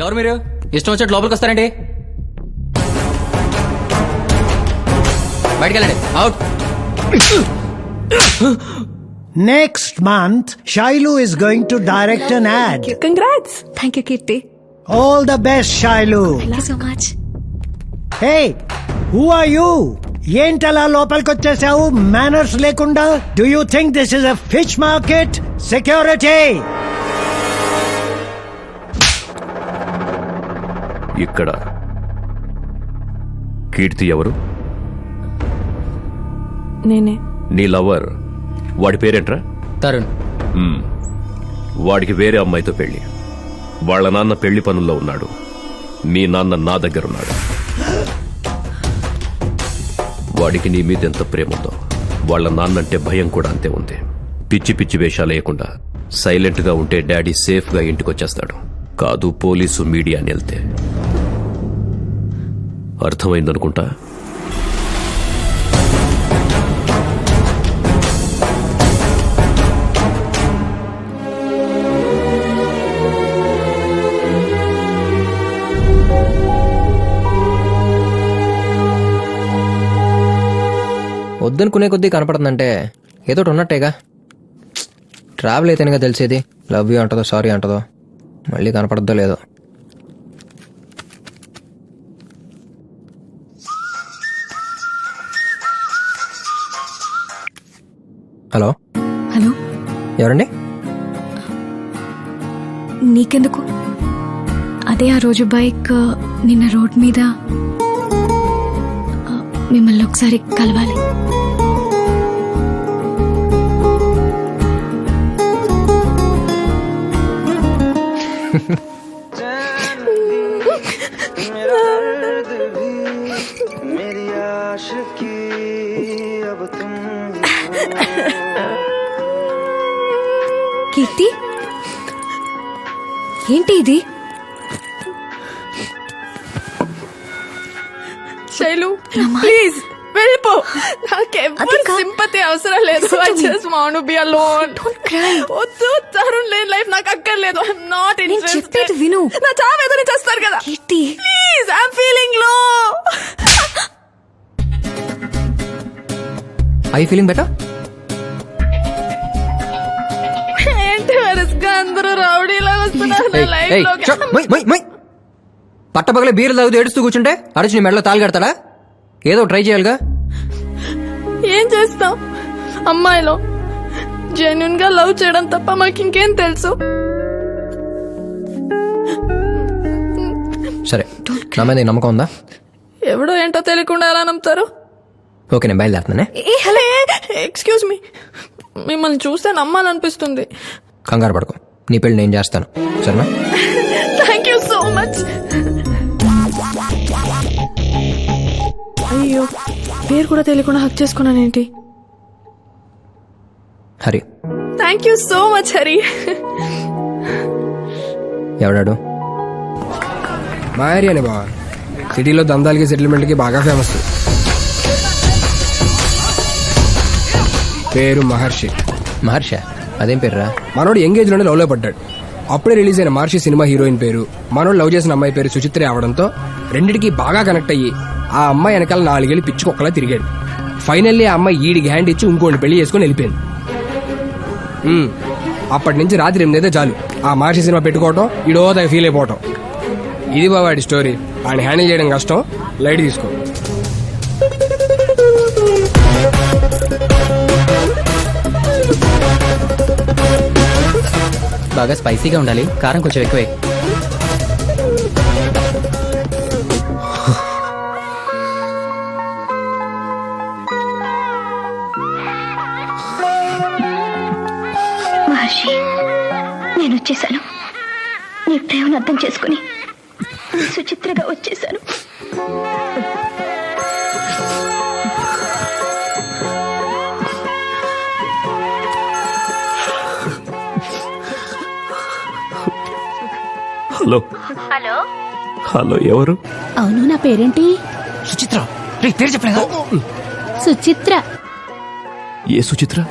ఎవరు మీరు? ఇష్టం వచ్చినట్టు లోపలికి వస్తారండి. బయటికి వెళ్ళండి out Next month, Shailu is going to direct an ad. Congrats thank you Keerthi All the best, Shailu. Thank you so much Hey, who are you? ఏంటలా లోపలికొచ్చేసావు? మేనర్స్ లేకుండా? Do you think this is a fish market security ఇక్కడ. కీర్తి ఎవరు? నేనే. నీ lover. వాడి పేరేంట్రా? తరుణ్. మ్మ్. వాడికి వేరే అమ్మాయితో పెళ్ళి వాళ్ళ నాన్న పెళ్ళి పనుల్లో ఉన్నాడు. మీ నాన్న నా దగ్గరున్నాడు వాడికి నీ మీద ఎంత ప్రేమ ఉందో వాళ్ళ నాన్నంటే భయం కూడా అంతే ఉంది. పిచ్చి పిచ్చి వేషాలు వేయకుండా సైలెంట్గా ఉంటే డాడీ సేఫ్గా ఇంటికి వచ్చేస్తాడు కాదు పోలీసు మీడియా వెళ్తే. అర్థమైందనుకుంటా? వద్దనుకునే కొద్దీ కనపడుతుందంటే ఏదో ఒకటి ఉన్నట్టేగా. ట్రావెల్ అయితేనేగా తెలిసేది. లవ్ యూ అంటదో సారీ అంటదో. మళ్ళీ కనపడద్దో లేదో. హలో? హలో? ఎవరండి? నీకెందుకు? అదే ఆ రోజు బైక్ నిన్న రోడ్ మీద మిమ్మల్ని ఒకసారి కలవాలి. కీర్తి? ఏంటి ఇది? శైలు ప్లీజ్ వెళ్ళిపో. కా- సింపతి అవసరం లేదు. I. Just want be alone. వద్దు తరుణ్ లేని లైఫ్ నాకు అక్కర్లేదు. ఐఎమ్ నాట్ నేను చెప్పేది ఇంట్రెస్టెడ్ విను. నా చావు చేస్తారు కదా. కీర్తి. ప్లీజ్ ఐఎమ్ ఫీలింగ్లో ఐ ఫీలింగ్ బెటర్ అందరూ రౌడీలా వస్తున్నారు నా లైఫ్లో పట్టపగలే బీర్లు తాగుతూ ఏడుస్తూ కూర్చుంటే అరచి నీ మెడలో తాళి కడతాడా? ఏదో ట్రై చేయాలిగా. ఏం చేస్తాం అమ్మాయిలో. జెన్యున్గా లవ్ చేయడం తప్ప మాకు ఇంకేం తెలుసు? సరే నా మీద నమ్మకం ఉందా? ఎవడో ఏంటో తెలియకుండా ఎలా నమ్ముతారు? ఓకే నేను బయలుదేరుతున్నానే. Excuse me. మిమ్మల్ని చూస్తే నమ్మాలనిపిస్తుంది. కంగారు పడుకో. నీ పెళ్ళి నేను చేస్తాను. సరేనా? థ్యాంక్ యూ సో మచ్ అయ్యో పేరు కూడా తెలియకుండా hug చేసుకున్నానేంటి? Hari. Thank you so much Hari ఎవడాడు? మా ఏరియానే బావా. సిటీలో దందాలకి సెటిల్మెంట్కి బాగా ఫేమస్ పేరు మహర్షి. మహర్ష? అదేం పేర్రా? మనోడు ఎంగేజ్లోనే లవ్లో పడ్డాడు. అప్పుడే రిలీజ్ అయిన మహర్షి సినిమా హీరోయిన్ పేరు. మనోడు లవ్ చేసిన అమ్మాయి పేరు సుచిత్ర అవడంతో రెండిటికి బాగా కనెక్ట్ అయ్యి ఆ అమ్మాయి వెనకాల నాలుగేళ్ళు పిచ్చి కుక్కలా తిరిగాడు. ఫైనల్లీ ఆ అమ్మాయి ఈడికి హ్యాండ్ ఇచ్చి ఇంకోటి పెళ్ళి చేసుకుని వెళ్ళిపోయింది. ఉమ్, అప్పటి నుంచి రాత్రి ఎనిమిదైతే చాలు. ఆ మహర్షి సినిమా పెట్టుకోవటం ఈడోదా ఫీల్ అయిపోవటం. ఇది వాడి స్టోరీ ఆయన హ్యాండిల్ చేయడం కష్టం. లైట్ తీసుకో. బాగా స్పైసీగా ఉండాలి. కారం కొంచెం ఎక్కువే. మహర్షి నేను వచ్చేసాను నీ ప్రేమను అర్థం చేసుకుని హలో. హలో. హలో ఎవరు? అవును నా పేరేంటి? సుచిత్ర. పేరు చెప్పలేదా సుచిత్ర. ఏ సుచిత్ర?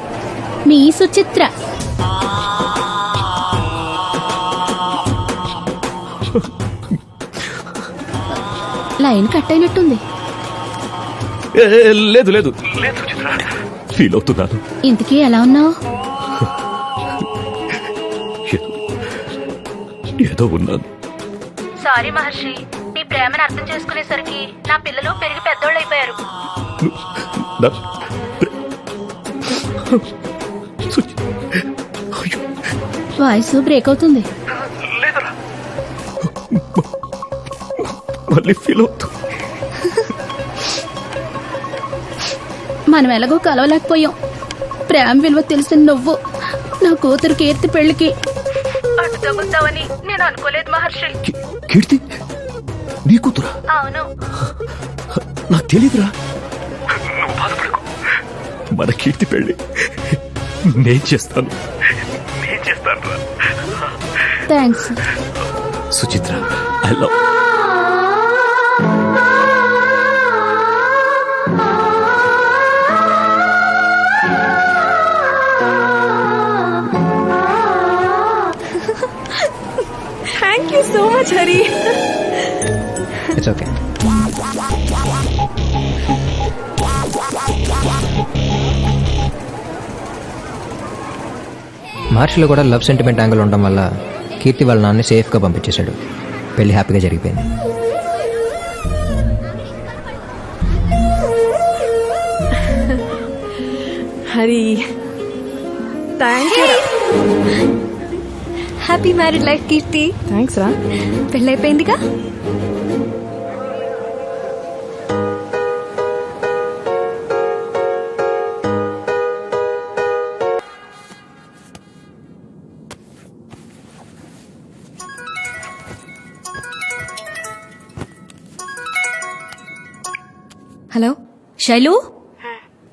మీ సుచిత్ర. లైన్ కట్ అయినట్టుంది. ఏ, లేదు లేదు. లేదు చిత్ర ఫీల్ అవుతున్నాను. ఇంతకీ ఎలా ఉన్నావు? ఏదో ఉన్నాను సారీ మహర్షి నీ ప్రేమను అర్థం చేసుకునేసరికి నా పిల్లలు పెరిగి పెద్దోళ్ళు అయిపోయారు వాయిస్ బ్రేక్ అవుతుంది. మళ్ళీ ఫీల్ అవుతూ. మనం ఎలాగో కలవలేకపోయాం. ప్రేమ విలువ తెలిసిన నువ్వు నా కూతురు కీర్తి పెళ్ళికి అటు తగ్గుతావని నేను అనుకోలేదు మహర్షి. కీర్తి నీ కూతురా? అవును. నాకు బాధపడకు. మన కీర్తి పెళ్ళి నేను చేస్తాను. నేను చేస్తాను thanks Suchitra I love Hari it's okay మార్చిలో కూడా లవ్ సెంటిమెంట్ యాంగిల్ ఉండడం వల్ల కీర్తి వాళ్ళ నాన్ని సేఫ్గా పంపించేశాడు. పెళ్ళి హ్యాపీగా జరిగిపోయింది. Hari thank you happy married life Keerthi thanks రా పెళ్ళైపోయిందిగా? హలో శైలు?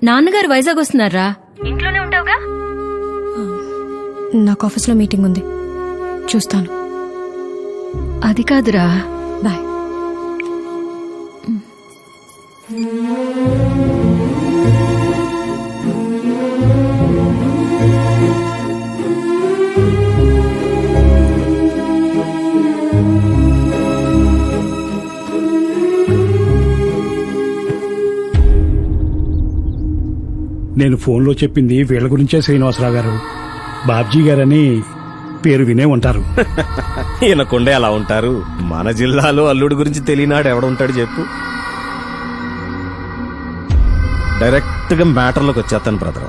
నాన్నగారు వైజాగ్ వస్తున్నారా? ఇంట్లోనే ఉంటావుగా? నాకు ఆఫీస్లో మీటింగ్ ఉంది. చూస్తాను. అది కాదురా. బాయ్. నేను ఫోన్లో చెప్పింది వీళ్ళ గురించే శ్రీనివాసరావు గారు. బాబ్జీ గారని పేరు వినే ఉంటారు. ఈయనకుండే అలా ఉంటారు. మన జిల్లాలో అల్లుడు గురించి తెలియనాడు ఎవడుంటాడు చెప్పు. డైరెక్ట్గా మ్యాటర్లోకి వచ్చేస్తాను బ్రదర్.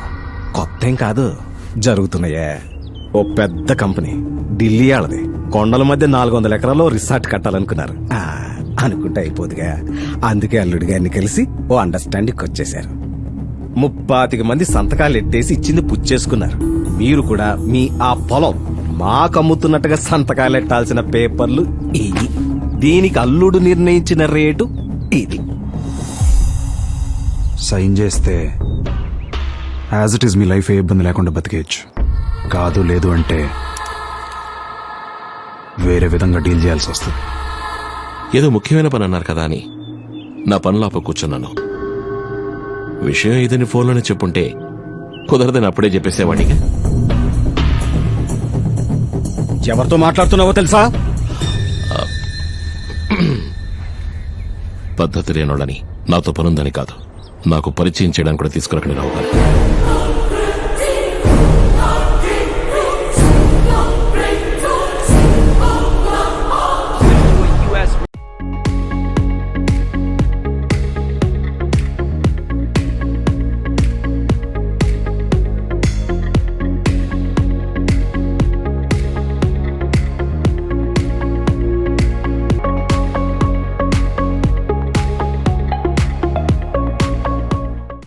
కొత్త ఏం కాదు జరుగుతున్నాయే. ఓ పెద్ద కంపెనీ ఢిల్లీ వాళ్ళది కొండల మధ్య నాలుగు వందల ఎకరాల్లో రిసార్ట్ కట్టాలనుకున్నారు. ఆ, అనుకుంటే అయిపోదుగా. అందుకే అల్లుడి గారిని కలిసి ఓ అండర్స్టాండింగ్ వచ్చేశారు. ముప్పాతిక మంది సంతకాలు ఎట్టేసి ఇచ్చింది పుచ్చేసుకున్నారు. మీరు కూడా మీ ఆ పొలం మాకు అమ్ముతున్నట్టుగా సంతకాలు ఎట్టాల్సిన పేపర్లు ఇవి. దీనికి అల్లుడు నిర్ణయించిన రేటు ఇది. సైన్ చేస్తే యాజ్ ఇట్ ఈస్ మీ లైఫ్ ఏ ఇబ్బంది లేకుండా బతికేయచ్చు. కాదు లేదు అంటే వేరే విధంగా డీల్ చేయాల్సి వస్తుంది. ఏదో ముఖ్యమైన పని అన్నారు కదా అని నా పనులాప కూర్చున్నాను. విషయం ఇదని ఫోన్లోనే చెప్పుంటే కుదరదని అప్పుడే చెప్పేసేవాడిగా. ఎవరితో మాట్లాడుతున్నావో తెలుసా? పద్ధతి లేనోళ్ళని నాతో పనుందని కాదు. నాకు పరిచయం చేయడానికి కూడా తీసుకురకండి రావు గారు